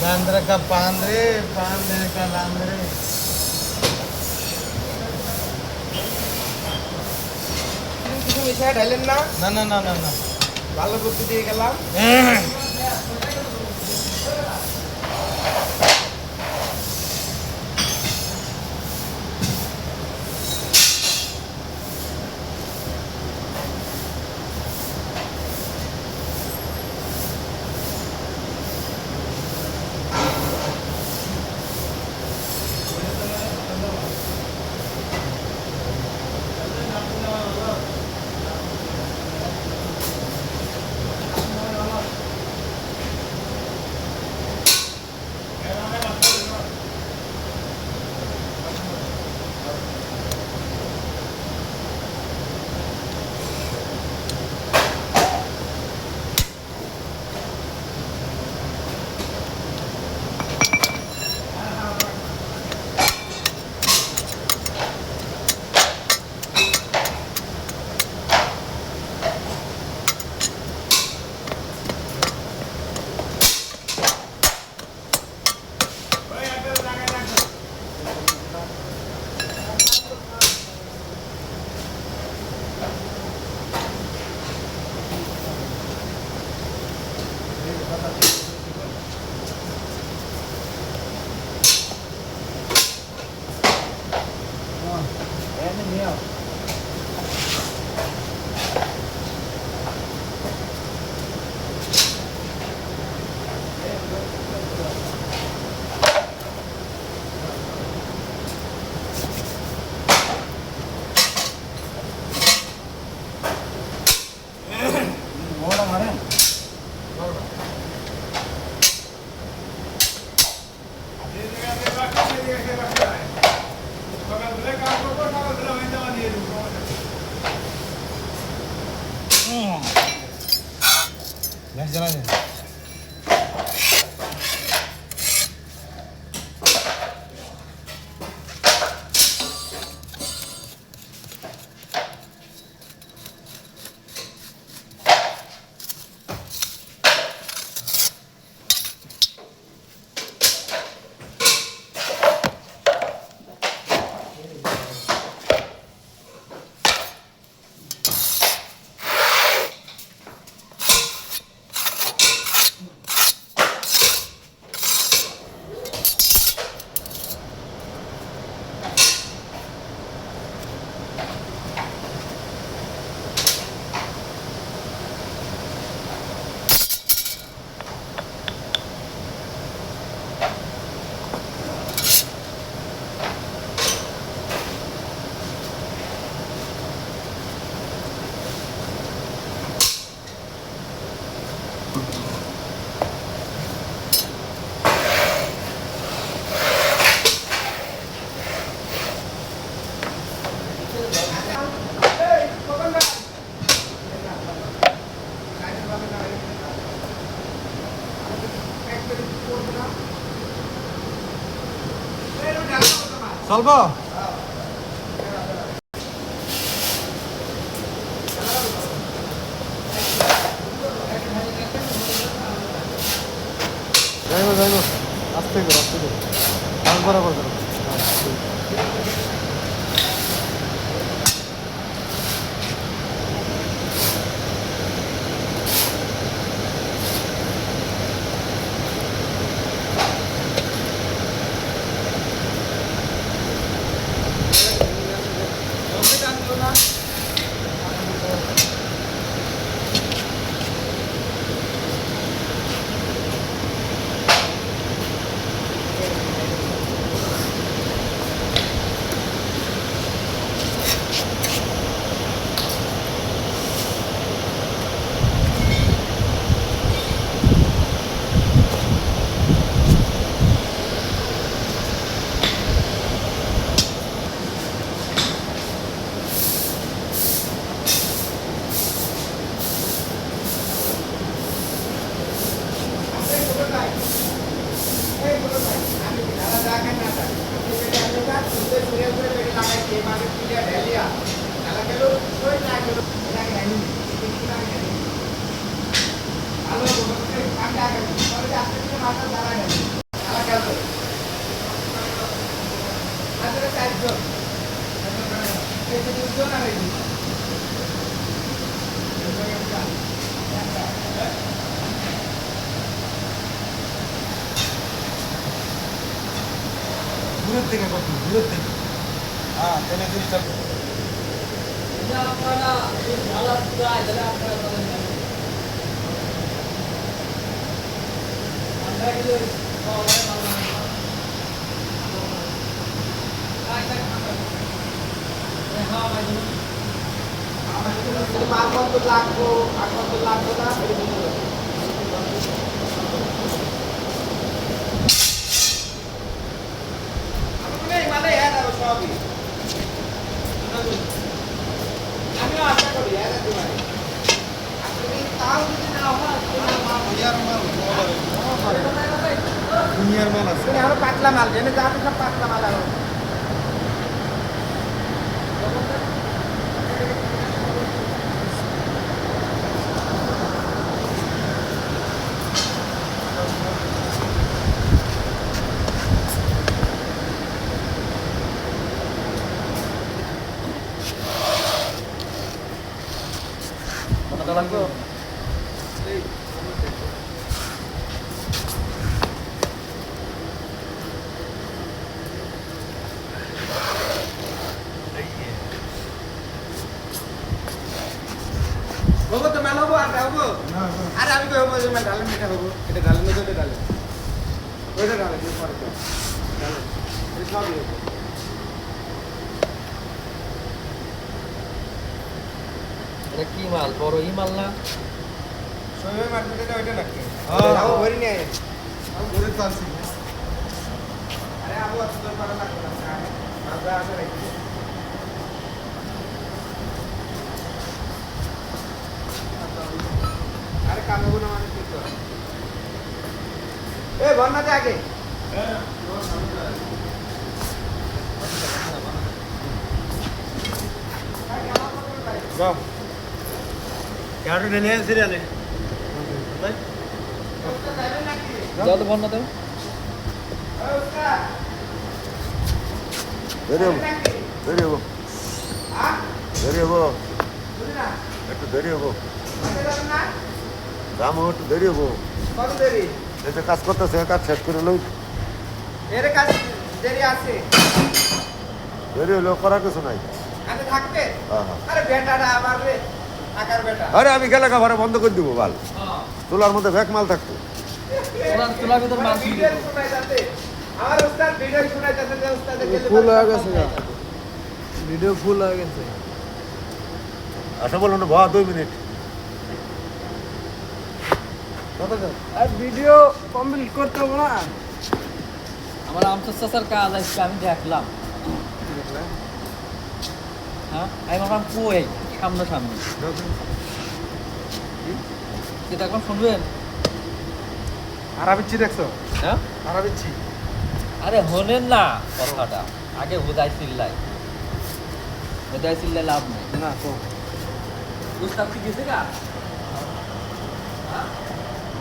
ದಾಂದ್ರ ಕಪ್ಪ ಅಂದ್ರೆ ಪಾಂದ್ರೆ ಕಲ್ಲ ಅಂದ್ರೆ ವಿಷಯ ಡೈಲಿನ ನನ್ನ ನನ್ನ ನನ್ನ ಬಾಲ ಗೊತ್ತಿದೆಯಲ್ಲ চলবো যাইব যাইব আস্তে করো আস্তে করো বরাবর করো দূরের থেকে করছি দূরের থেকে হ্যাঁ তেলে জিনিসটা আপনারা না হয় তাহলে আমার দুনিয়ার মাল আছে পাতলা মাল জেনে যাবে সব পাতলা মাল আরও কত লাগবে হব তো মেল হব আর আমি তো হব মানে ডালেন এটা হব এটা ডালেন না ওটা ডালেন ওইটা তুমি পরে তো। ডালেন এটা কি মাল? বড় ই মাল না? সবাই মার্কেটে ওইটা নাকি হ্যাঁ। ভরি নিয়ে আমি আরে আবু লাগবে না। আমরা রাখি আরে কামে গুলো মানে কি তো এ বন্যাতে আগে যাও ಯಾರು ನೆನೆ ಸಿರಿಯಲ್ಲ দাও তো বন্যা দেও বেরিয়ে বেরিয়ে বেরিয়ে একটু দেরিয়ে দাম একটু দেরিয়ে কত দেরি? এই যে কাজ করতেছে কাজ শেষ করে লই। এর কাছে দেরি আছে। দেরি হলেও করার কিছু নাই। থাকবে হ্যাঁ, হ্যাঁ। আরে বেটাটা আমার রে আরে আমি গেলে খাবার বন্ধ করে দিব বাল। তোলার মধ্যে ব্যাগ মাল থাকতো। ফুল হয়ে গেছে ভিডিও ফুল হয়ে গেছে আচ্ছা বলুন বাবা দুই মিনিট। আর ভিডিও কমপ্লিট করতে হবে না। আমার আমসার চাচার কাজ আজকে আমি দেখলাম। হ্যাঁ? আমি ভাবলাম কই? সামনে সামনে এটা এখন শুনবেন? হারাবিচ্ছি দেখছ? হ্যাঁ? হারাবিচ্ছি। আরে হলেন না কথাটা। আগে হুদাই চিল্লাই। হুদাই চিল্লাই লাভ নেই। না তো কি গেছে গা? হ্যাঁ?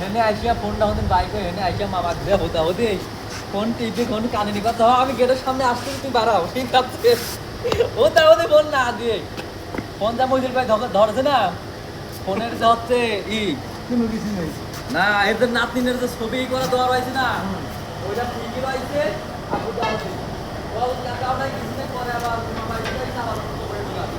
হেনে আইসিয়া ফোনটা হতেন বাইকে হেনে আইসিয়া মামা দিয়ে হতে হতে ফোন টিপে, ফোন কানে নি কথা আমি গেটের সামনে আসতে তুই বাড়াও, ঠিক আছে? তার মধ্যে ফোন না দিয়ে, ফোন যা মহিদুল ভাই ধরছে না, ফোনের যে হচ্ছে ই কিছু নেই না এদের নাতিনের যে ছবি করা দেওয়া রয়েছে না, ওইটা ঠিকই রয়েছে, আর ওটা হচ্ছে, বল কাকা আমরা কিছুদিন পরে আবার মামা এসে আবার করে ঢোকাবে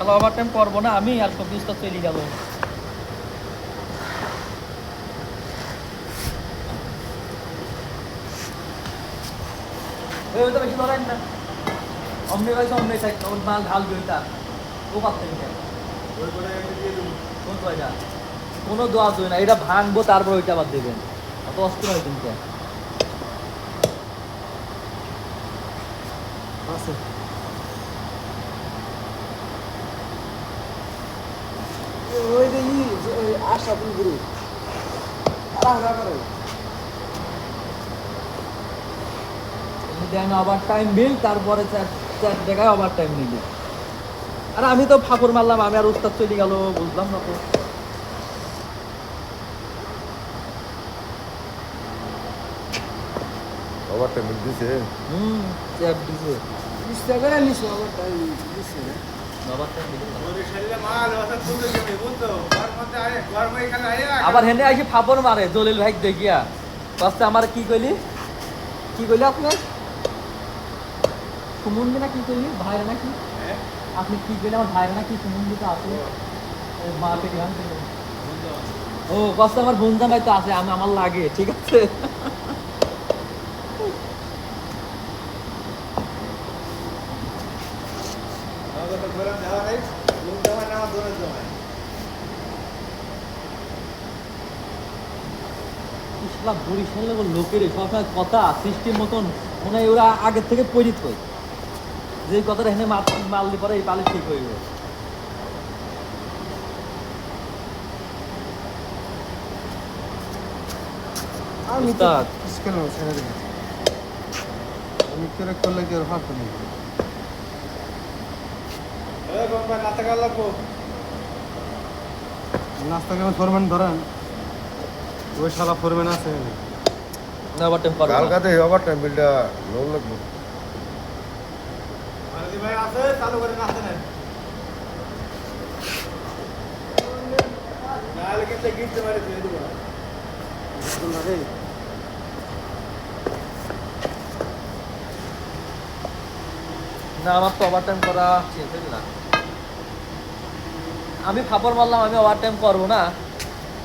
তাহলে ওভার টাইম করব না, আমি আর সব তো চলে পারতেন কেন দিয়ে দই না, এটা ভাঙবো, তারপর ওইটা আবার দেবেন। অত অস্থির হয় কিন্তু ওই যে ই যে ওই আশা তুমি গুরু করে দেন ওভার টাইম বিল তারপরে চার চার জায়গায় ওভার টাইম নিল আর আমি তো ফাপড় মারলাম আমি আর উস্তাদ চলে গেল বুঝলাম না তো। ওভার টাইম দিছে? হুম চ্যাপ দিছে। করে নিছো দিছে ওভার টাইম দিল আবার হেনে আসি ফাপড় মারে জলিল ভাই দেখিয়া। আমার কি কইলি? কি কইলি আপনার সুমন্দি না কি কইলি? না কি? আপনি কি কইলি? আমার ভাইরা না কি? সুমন্দি তো আছে। মা পেটি ও কষ্ট আমার ভাই তো আছে, আমি আমার লাগে, ঠিক আছে আমাকে তো ঘোরা দেওয়া নেই ঘুম দেওয়া না আমার দোনের দেওয়া বরিশালের লোকের সবসময় কথা সৃষ্টির মতন মনে হয় ওরা আগের থেকে পরিত হয় যে কথাটা এখানে পরে এই পালে ঠিক হইব আমি তো উস্তাদ। ছেড়ে দিই আমি করে করলে কি আর নাস্তা কেন ফরম্যান ধরেন। ওই শালা ফরম্যান আছে। না বাট পারব না। কালকাতে ওভার বিলটা লোক লাগবে। মারদি ভাই আছে চালু করে কিন্তু দিয়ে দেবো। রে না আমার তো ওভার টাইম করা না। আমি ফাপড় মারলাম আমি ওভার টাইম করব না।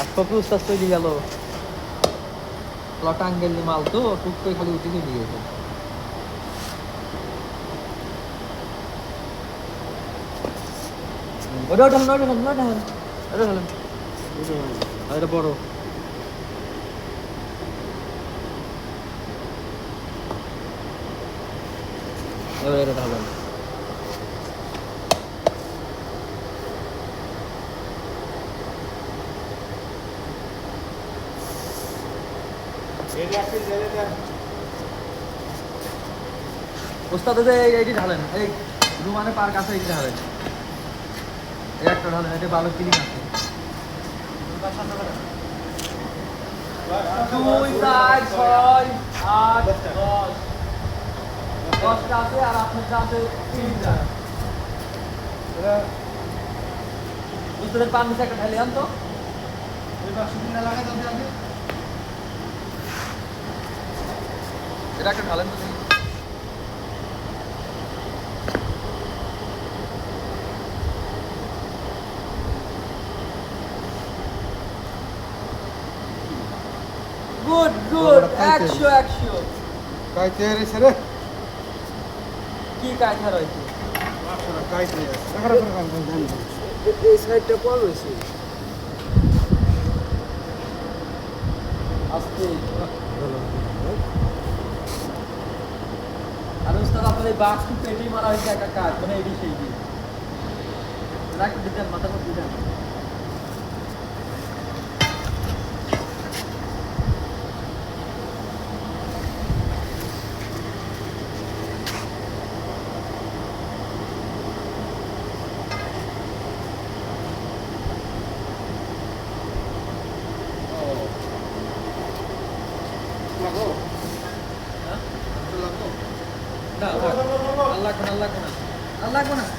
আর ফকর উস্তাদ তৈরি গেল। লটাঙ্গেল মাল তো, টুক করে খালি উঠে নিয়ে গেছে ওটা ওটা ওটা ওটা ওটা ওটা এটা বড়। এবার এটা ঢালেন এটা একটু জেলে দেন ওস্তাদ এইটি ঢালেন, এই রুমানে পার্ক আছে এইটি ঢালেন। এই একটা ঢালেন, এটা ভালো ফিলিং আছে। দুই, চার, ছয়, আট, দশ। দশটা আছে আর আপনারটা আছে, তিনটা। উস্তাদের পান একটা ঢালি আন তো ওই বাক্স কিনা এটা একটা ঢালেন তো গুড গুড। একশো একশো। কাইতে রেছে রে। কি কাইতে দেন এই সাইডটা পড় রয়েছে? আস্তে আর উস্তাদ আপনার এই বাক্স পেটি মারা হয়েছে একটা কাজ মানে এটি সেই দিন রাখ দিতেন মাথা করে দিতেন লাগো হ্যাঁ? লাগো না আল্লাহ